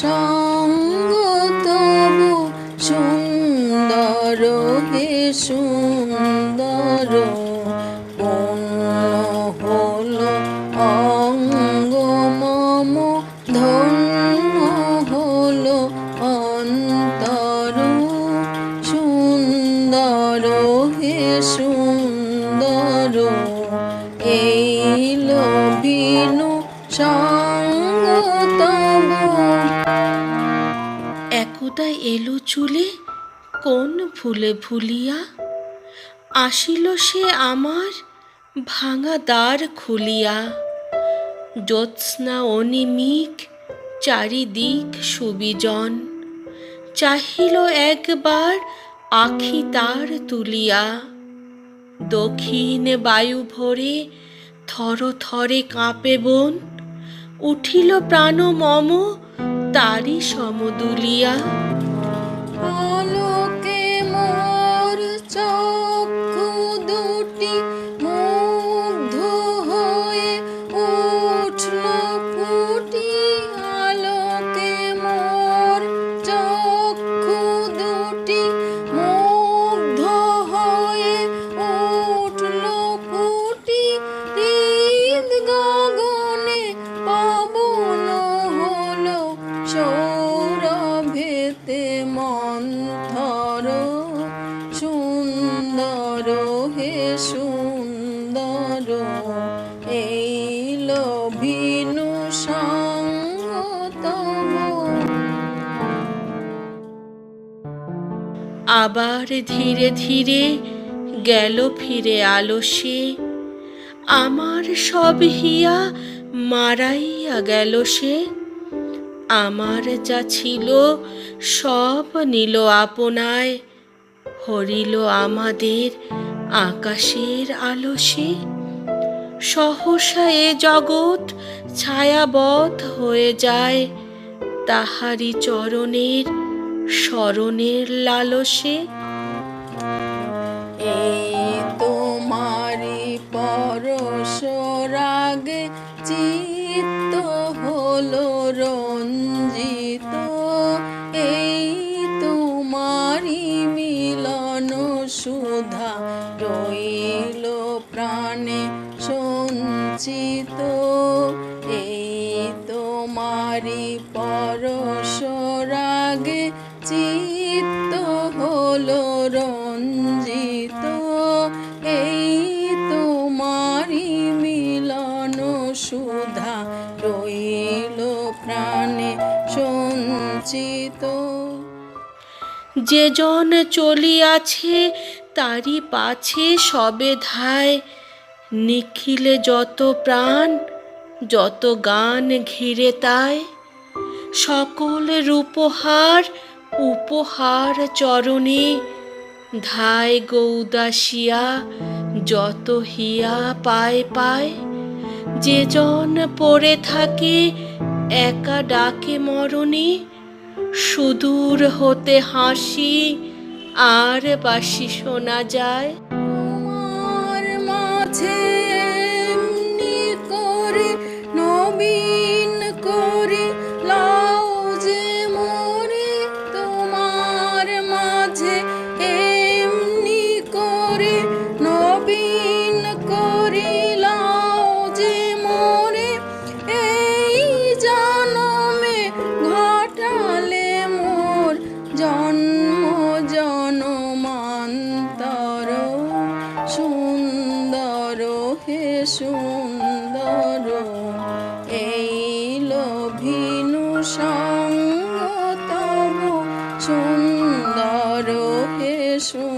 সঙ্গ তবু সুন্দর হে সুন্দর। হলো অঙ্গ, মম ধন্য হলো অন্তর। সুন্দর হে সুন্দর, এই বিনু সঙ্গ একদা এলো চুলে, কোন ভুলে ভুলিয়া? আসিল সে আমার ভাঙা দ্বার খুলিয়া। জ্যোৎস্না অনিমিক চারিদিক সুবিজন, চাহিল একবার আখি তার তুলিয়া। দক্ষিণ বায়ু ভরে থর থরে কাঁপে বন, উঠিল প্রাণ মম তারি সমদুলিয়া। আলোকে সুন্দর, হে সুন্দর। এই ভিনু আবার ধীরে ধীরে গেল ফিরে আলসে আমার সব হিয়া মারাইয়া গেল সে। আমার যা ছিল সব নিল আপনায়। হরিল আমাদের আকাশের আলসে। সহসা এ জগৎ ছায়াবধ হয়ে যায়। তাহারি চরণের স্মরণের লালসে। এই তোমারি পরশ চিত্ত হলো রঞ্জিত। প্রাণে সঞ্চিত এই তোমারি পরশ রাগে চিত্ত হলো রঞ্জিত, এই তোমারি মিলন সুধা রইল প্রাণে সঞ্চিত যে জন চলিয়াছে তারি পাছে সবে ধায়। নিখিলে যত প্রাণ, যত গান ঘিরে তাই। সকল রূপহার, উপহার চরণে ধায় গৌদাসিয়া, যত হিয়া পায় পায়। যে জন পড়ে থাকে, একা ডাকে মরণে। সুদূর হতে হাসি, আর বাসি শোনা যায়। মাঝে এমনি করে নবীন করে লাও যে মোরে তোমার মাঝে এমনি করে সুন্দর। এই লোভিনু সঙ্গ সুন্দর হে সুন্দর